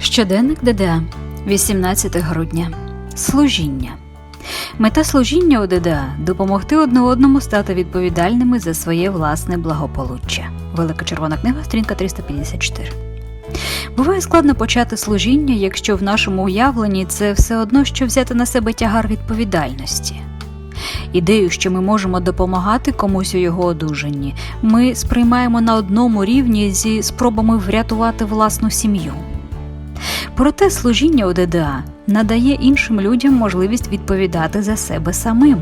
Щоденник ДДА, 18 грудня. Служіння. Мета служіння у ДДА допомогти одне одному стати відповідальними за своє власне благополуччя. Велика червона книга, сторінка 354. Буває складно почати служіння, якщо в нашому уявленні це все одно, що взяти на себе тягар відповідальності. Ідею, що ми можемо допомагати комусь у його одужанні, ми сприймаємо на одному рівні зі спробами врятувати власну сім'ю. Проте служіння у ДДА надає іншим людям можливість відповідати за себе самим.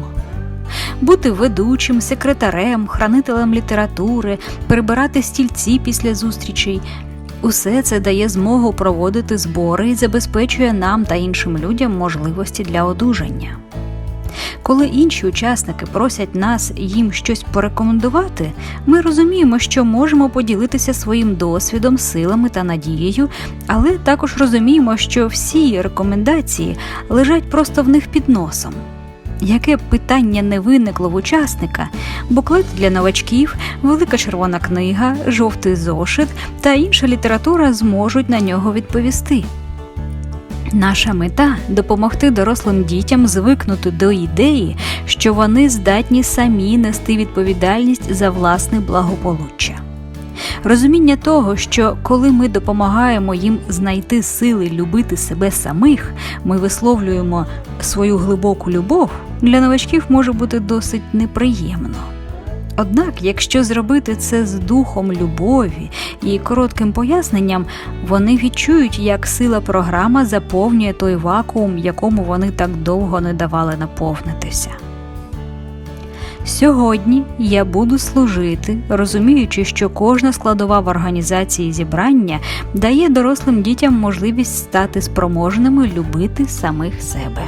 Бути ведучим, секретарем, хранителем літератури, прибирати стільці після зустрічей усе це дає змогу проводити збори і забезпечує нам та іншим людям можливості для одужання. Коли інші учасники просять нас їм щось порекомендувати, ми розуміємо, що можемо поділитися своїм досвідом, силами та надією, але також розуміємо, що всі рекомендації лежать просто в них під носом. Яке питання не виникло в учасника, буклет для новачків, велика червона книга, жовтий зошит та інша література зможуть на нього відповісти. Наша мета допомогти дорослим дітям звикнути до ідеї, що вони здатні самі нести відповідальність за власне благополуччя. Розуміння того, що коли ми допомагаємо їм знайти сили любити себе самих, ми висловлюємо свою глибоку любов, для новачків може бути досить неприємно. Однак, якщо зробити це з духом любові і коротким поясненням, вони відчують, як сила програма заповнює той вакуум, якому вони так довго не давали наповнитися. Сьогодні я буду служити, розуміючи, що кожна складова в організації зібрання дає дорослим дітям можливість стати спроможними любити самих себе.